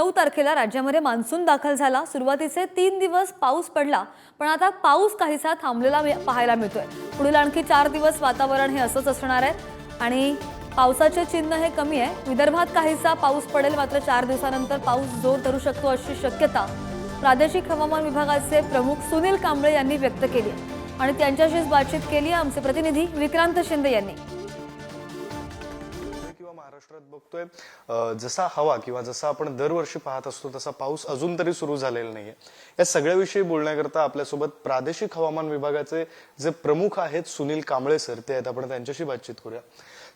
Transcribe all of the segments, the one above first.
नऊ तारखेला राज्यामध्ये मान्सून दाखल झाला. सुरुवातीचे तीन दिवस पाऊस पडला पण आता पाऊस काहीसा थांबलेला पाहायला मिळतोय. पुढील आणखी चार दिवस वातावरण हे असंच असणार आहे. आणि पावसाचे चिन्ह हे कमी आहे. विदर्भात काहीसा पाऊस पडेल मात्र चार दिवसानंतर पाऊस जोर धरू शकतो अशी शक्यता प्रादेशिक हवामान विभागाचे प्रमुख सुनील कांबळे यांनी व्यक्त केली आणि त्यांच्याशीच बातचीत केली आहे आमचे प्रतिनिधी विक्रांत शिंदे यांनी. किंवा महाराष्ट्रात बघतोय. जसा हवा किंवा जसा आपण दरवर्षी पाहत असतो तसा पाऊस अजून तरी सुरू झालेला नाहीये. या सगळ्याविषयी बोलण्याकरता आपल्यासोबत प्रादेशिक हवामान विभागाचे जे प्रमुख आहेत सुनील कांबळे सर ते आहेत. आपण त्यांच्याशी बातचीत करूया.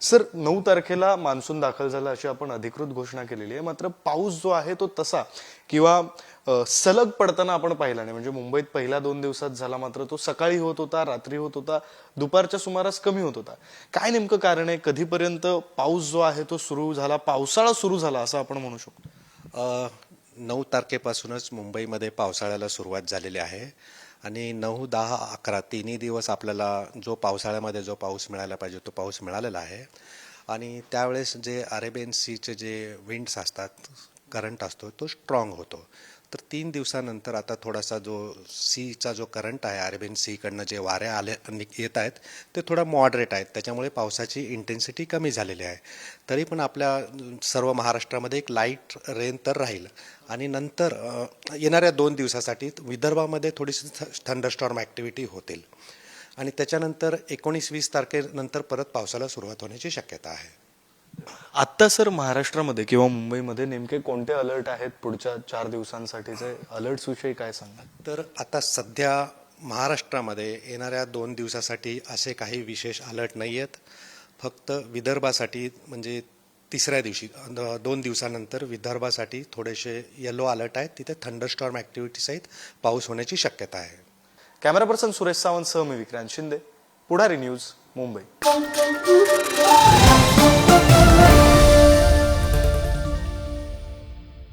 सर नऊ तारखेला मान्सून दाखल झाला अशी आपण अधिकृत घोषणा केलेली आहे. मात्र पाऊस जो आहे तो तसा किंवा सलग पडताना आपण पाहिला नाही. म्हणजे मुंबईत पहिल्या दोन दिवसात झाला मात्र तो सकाळी होत होता रात्री होत होता दुपारच्या सुमारास कमी होत होता. काय नेमकं कारण आहे? कधीपर्यंत पाऊस जो आहे तो सुरू झाला? पावसाळा सुरू झाला असं आपण म्हणू शकतो. नऊ तारखेपासूनच मुंबईमध्ये पावसाळ्याला सुरुवात झालेली आहे. आणि नऊ दहा अकरा तिन्ही दिवस आपल्याला जो पावसाळ्यामध्ये जो पाऊस मिळायला पाहिजे तो पाऊस मिळालेला आहे. आणि त्यावेळेस जे अरेबियन सीचे जे विंड्स असतात करंट असतो तो स्ट्रॉंग होतो. तर तीन दिवसानंतर आता थोडासा जो सीचा जो करंट आहे अरेबियन सीकडनं जे वारे आले नि- येत आहेत ते थोडं मॉडरेट आहेत. त्याच्यामुळे पावसाची इंटेन्सिटी कमी झालेली आहे. तरी पण आपल्या सर्व महाराष्ट्रामध्ये एक लाइट रेन तर राहील. आणि नंतर येणाऱ्या दोन दिवसासाठी विदर्भामध्ये थोडीशी थंडरस्टॉर्म ॲक्टिव्हिटी होतील. आणि त्याच्यानंतर एकोणीस वीस तारखेनंतर परत पावसाला सुरुवात होण्याची शक्यता आहे. आत्ता सर महाराष्ट्रामध्ये किंवा मुंबईमध्ये नेमके कोणते अलर्ट आहेत पुढच्या चार दिवसांसाठीचे अलर्ट्स विषयी काय सांगाल? तर आता सध्या महाराष्ट्रामध्ये येणाऱ्या दोन दिवसासाठी असे काही विशेष अलर्ट नाही आहेत फक्त विदर्भासाठी म्हणजे तिसऱ्या दिवशी दोन दिवसानंतर विदर्भासाठी थोडेसे येलो अलर्ट आहेत. तिथे थंडरस्टॉर्म ॲक्टिव्हिटीसहित पाऊस होण्याची शक्यता आहे. कॅमेरा पर्सन सुरेश सावंत सह मी विक्रांत शिंदे पुढारी न्यूज मुंबई.